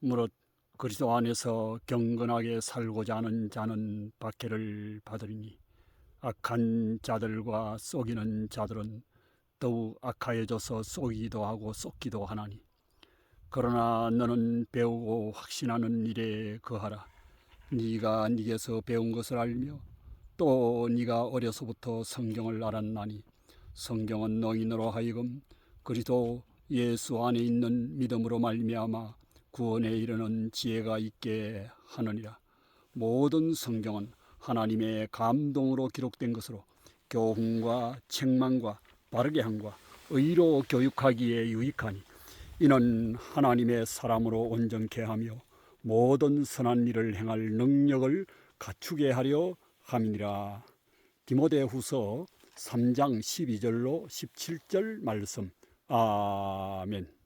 무릇 그리스도 안에서 경건하게 살고자 하는 자는 박해를 받으리니 악한 자들과 속이는 자들은 더욱 악하여져서 속이기도 하고 쏟기도 하나니 그러나 너는 배우고 확신하는 일에 거하라. 네가 네게서 배운 것을 알며 또 네가 어려서부터 성경을 알았나니 성경은 너희로 하여금 그리스도 예수 안에 있는 믿음으로 말미암아 구원에 이르는 지혜가 있게 하느니라 모든 성경은 하나님의 감동으로 기록된 것으로 교훈과 책망과 바르게 함과 의로 교육하기에 유익하니 이는 하나님의 사람으로 온전케 하며 모든 선한 일을 행할 능력을 갖추게 하려 함이니라. 디모데후서 3장 12절로 17절 말씀. 아멘.